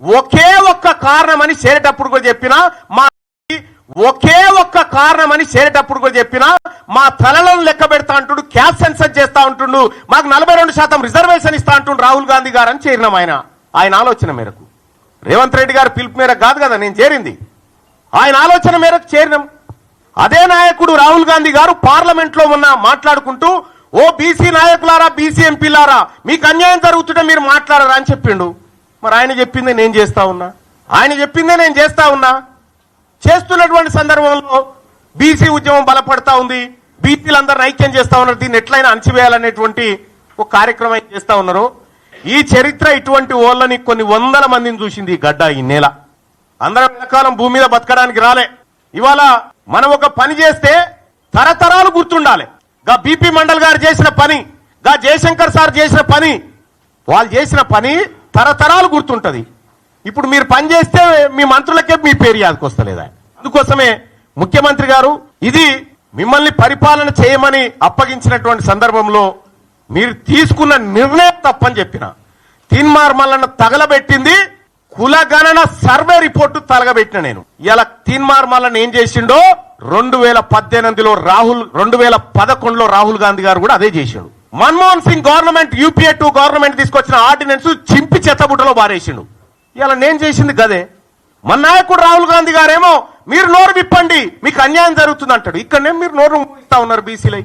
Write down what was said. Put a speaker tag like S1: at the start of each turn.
S1: ఒకే ఒక్క కారణమని చేరేటప్పుడు కూడా చెప్పినా మా ఒకే ఒక్క కారణమని చేరేటప్పుడు కూడా చెప్పినా మా తలలను లెక్క పెడతా అంటుండు క్యాష్ సెన్సర్ చేస్తా ఉంటుండు మాకు నలభై రెండు శాతం రిజర్వేషన్ ఇస్తా అంటుండు రాహుల్ గాంధీ గారు అని చేరినాం ఆయన. ఆయన ఆలోచన మేరకు. రేవంత్ రెడ్డి గారు పిలుపు మేరకు కాదు కదా నేను చేరింది. ఆయన ఆలోచన మేరకు చేరినాం. అదే నాయకుడు రాహుల్ గాంధీ గారు పార్లమెంట్లో ఉన్న మాట్లాడుకుంటూ ఓ బీసీ నాయకులారా బీసీ ఎంపీలారా మీకు అన్యాయం జరుగుతుంటే మీరు మాట్లాడరా అని చెప్పిండు. మరి ఆయన చెప్పిందే నేను చేస్తా ఉన్నా. ఆయన చెప్పిందే నేను చేస్తా ఉన్నా. చేస్తున్నటువంటి సందర్భంలో బీసీ ఉద్యమం బలపడతా ఉంది. బీసీలందరూ ఐక్యం చేస్తా ఉన్నారు. దీన్ని ఎట్లయినా అణచివేయాలనేటువంటి ఒక కార్యక్రమం చేస్తా ఉన్నారు. ఈ చరిత్ర ఇటువంటి ఓళ్ళని కొన్ని వందల మందిని చూసింది ఈ గడ్డ ఈ నేల. అందరం ఎంతకాలం భూమి మీద బతకడానికి రాలే. ఇవాళ మనం ఒక పని చేస్తే తరతరాలు గుర్తుండాలి. గా బీపీ మండల్ గారు చేసిన పని గా జయశంకర్ సార్ చేసిన పని వాళ్ళు చేసిన పని తరతరాలు గుర్తుంటుంది. ఇప్పుడు మీరు పని చేస్తే మీ మంత్రులకే మీ పేరు యాదకొస్తలేదా అందుకోసమే ముఖ్యమంత్రి గారు ఇది మిమ్మల్ని పరిపాలన చేయమని అప్పగించినటువంటి సందర్భంలో మీరు తీసుకున్న నిర్ణయం తప్పని చెప్పిన. తీన్మార్మల్లను తగలబెట్టింది కులగణన సర్వే రిపోర్టు తలగబెట్టిన నేను. ఇలా తీన్మార్మల్లను ఏం చేసిండో రెండు వేల పద్దెనిమిదిలో రాహుల్ రెండు వేల పదకొండులో రాహుల్ గాంధీ గారు కూడా అదే చేసిండు Manmohan Singh government UPA two government తీసుకొచ్చిన ఆర్డినెన్స్ చింపి చెత్తబుట్టలో బారేసిండు. ఇలా నేను చేసింది గదే. మన నాయకుడు రాహుల్ గాంధీ గారేమో మీరు నోరు విప్పండి మీకు అన్యాయం జరుగుతుంది అంటాడు ఇక్కడనే మీరు నోరు ఇస్తా ఉన్నారు బీసీలై.